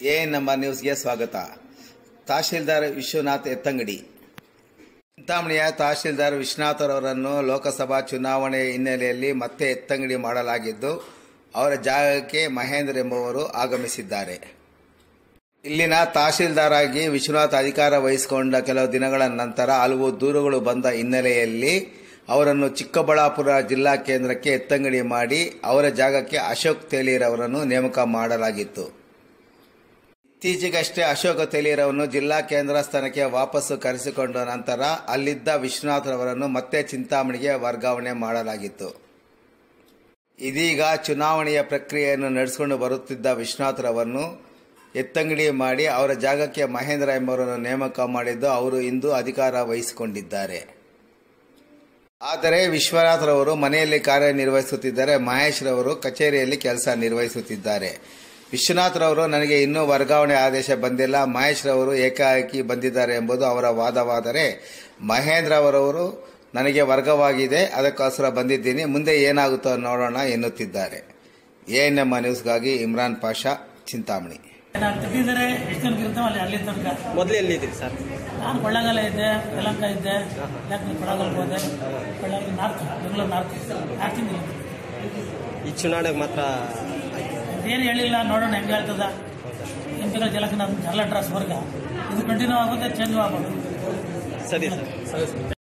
A ನಮ್ಮ ನ್ಯೂಸ್ಗೆ ಸ್ವಾಗತ. ತಹಶೀಲ್ದಾರ್ ವಿಶ್ವನಾಥ್ ಎತ್ತಂಗಡಿ. ಚಿಂತಾಮಣಿಯ ತಹಶೀಲ್ದಾರ್ ವಿಶ್ವನಾಥರವರನ್ನು ಲೋಕಸಭಾ ಚುನಾವಣೆ ಹಿನ್ನೆಲೆಯಲ್ಲಿ ಮತ್ತೆ ಎತ್ತಂಗಡಿ ಮಾಡಲಾಗಿದ್ದು, ಅವರ ಜಾಗಕ್ಕೆ ಮಹೇಂದ್ರ ಎಂಬುವರು ಆಗಮಿಸಿದ್ದಾರೆ. ಇಲ್ಲಿನ ತಹಶೀಲ್ದಾರ್ ಆಗಿ ವಿಶ್ವನಾಥ್ ಅಧಿಕಾರ ವಹಿಸಿಕೊಂಡ ಕೆಲವು ದಿನಗಳ ನಂತರ ಹಲವು ದೂರುಗಳು ಬಂದ ಹಿನ್ನೆಲೆಯಲ್ಲಿ ಅವರನ್ನು ಚಿಕ್ಕಬಳ್ಳಾಪುರ ಜಿಲ್ಲಾ ಕೇಂದ್ರಕ್ಕೆ ಎತ್ತಂಗಡಿ ಮಾಡಿ ಅವರ ಜಾಗಕ್ಕೆ ಅಶೋಕ್ ತೇಲೀರ್ ಅವರನ್ನು ನೇಮಕ ಮಾಡಲಾಗಿತ್ತು. ಇತ್ತೀಚೆಗಷ್ಟೇ ಅಶೋಕ ತೇಲೀರವನ್ನು ಜಿಲ್ಲಾ ಕೇಂದ್ರ ಸ್ಥಾನಕ್ಕೆ ವಾಪಸ್ಸು ಕರೆಸಿಕೊಂಡ ನಂತರ ಅಲ್ಲಿದ್ದ ವಿಶ್ವನಾಥ್ ರವರನ್ನು ಮತ್ತೆ ಚಿಂತಾಮಣಿಗೆ ವರ್ಗಾವಣೆ ಮಾಡಲಾಗಿತ್ತು. ಇದೀಗ ಚುನಾವಣೆಯ ಪ್ರಕ್ರಿಯೆಯನ್ನು ನಡೆಸಿಕೊಂಡು ಬರುತ್ತಿದ್ದ ವಿಶ್ವನಾಥ್ ರವನ್ನು ಎತ್ತಂಗಡಿ ಮಾಡಿ ಅವರ ಜಾಗಕ್ಕೆ ಮಹೇಂದ್ರ ಎಂಬವರನ್ನು ನೇಮಕ ಮಾಡಿದ್ದು ಅವರು ಇಂದು ಅಧಿಕಾರ ವಹಿಸಿಕೊಂಡಿದ್ದಾರೆ. ಆದರೆ ವಿಶ್ವನಾಥ್ ರವರು ಮನೆಯಲ್ಲಿ ಕಾರ್ಯನಿರ್ವಹಿಸುತ್ತಿದ್ದರೆ ಮಹೇಶ್ ರವರು ಕಚೇರಿಯಲ್ಲಿ ಕೆಲಸ ನಿರ್ವಹಿಸುತ್ತಿದ್ದಾರೆ. ವಿಶ್ವನಾಥ್ ರವರು ನನಗೆ ಇನ್ನೂ ವರ್ಗಾವಣೆ ಆದೇಶ ಬಂದಿಲ್ಲ. ಮಹೇಶ್ರವರು ಏಕಾಏಕಿ ಬಂದಿದ್ದಾರೆ ಎಂಬುದು ಅವರ ವಾದವಾದರೆ ಮಹೇಂದ್ರ ಅವರವರು ನನಗೆ ವರ್ಗವಾಗಿದೆ ಅದಕ್ಕೋಸ್ಕರ ಬಂದಿದ್ದೀನಿ. ಮುಂದೆ ಏನಾಗುತ್ತೋ ನೋಡೋಣ ಎನ್ನುತ್ತಿದ್ದಾರೆ. ಎಎನ್ಎಂ ನ್ಯೂಸ್ಗಾಗಿ ಇಮ್ರಾನ್ ಪಾಷಾ ಚಿಂತಾಮಣಿ. ಮೊದಲು ಎಲ್ಲಿದ್ದೀರಿ ಸರ್? ನಾನು ಕೊಳ್ಳಂಗಾಲ ಇದ್ದೆ ಯಲಂಕ ಇದ್ದೆ. ಹೋದೆ? Kollegal north Bengaluru north. ಈ ಚುನಾವಣೆಗೆ ಮಾತ್ರ ಏನು ಹೇಳಿಲ್ಲ ನೋಡೋಣ ಹೆಂಗೆ ಹೇಳ್ತದ? ಎಂ ಪಿಗಳ ಜಲಕ್ಕೆ ನಾನು ಜಲ ಡ್ರೆಸ್ ವರ್ಗ ಇದು ಕಂಟಿನ್ಯೂ ಆಗುತ್ತೆ ಚೇಂಜ್ ಆಗ್ಬೋದು ಸರಿ ಸರ್.